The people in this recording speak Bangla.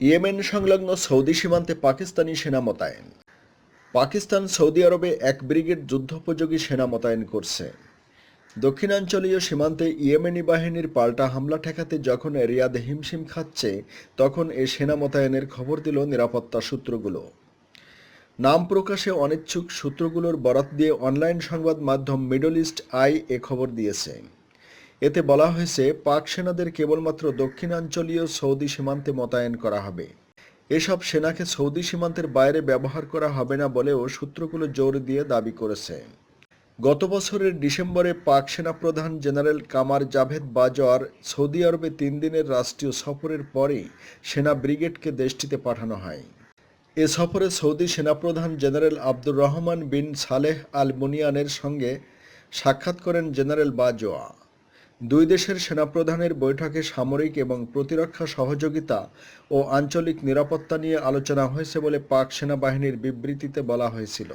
ইয়েমেন সংলগ্ন সৌদি সীমান্তে পাকিস্তানি সেনা মোতায়েন। পাকিস্তান সৌদি আরবে এক ব্রিগেড যুদ্ধোপযোগী সেনা মোতায়েন করছে। দক্ষিণাঞ্চলীয় সীমান্তে ইয়েমেনি বাহিনীর পাল্টা হামলা ঠেকাতে যখন রিয়াদ হিমশিম খাচ্ছে, তখন এ সেনা মোতায়েনের খবর দিল নিরাপত্তা সূত্রগুলো। নাম প্রকাশে অনিচ্ছুক সূত্রগুলোর বরাত দিয়ে অনলাইন সংবাদ মাধ্যম মিডল ইস্ট আই এ খবর দিয়েছে। এতে বলা হয়েছে, পাক সেনাদের কেবলমাত্র দক্ষিণাঞ্চলীয় সৌদি সীমান্তে মোতায়েন করা হবে। এসব সেনাকে সৌদি সীমান্তের বাইরে ব্যবহার করা হবে না বলেও সূত্রগুলো জোর দিয়ে দাবি করেছে। গত বছরের ডিসেম্বরে পাক সেনাপ্রধান জেনারেল কামার জাভেদ বাজওয়ার সৌদি আরবে তিন দিনের রাষ্ট্রীয় সফরের পরেই সেনা ব্রিগেডকে দেশটিতে পাঠানো হয়। এ সফরে সৌদি সেনাপ্রধান general Abdur Rahman bin Saleh Al মুনিয়ানের সঙ্গে সাক্ষাৎ করেন জেনারেল বাজওয়া। দুই দেশের সেনাপ্রধানের বৈঠকে সামরিক এবং প্রতিরক্ষা সহযোগিতা ও আঞ্চলিক নিরাপত্তা নিয়ে আলোচনা হয়েছে বলে পাক সেনাবাহিনীর বিবৃতিতে বলা হয়েছিল।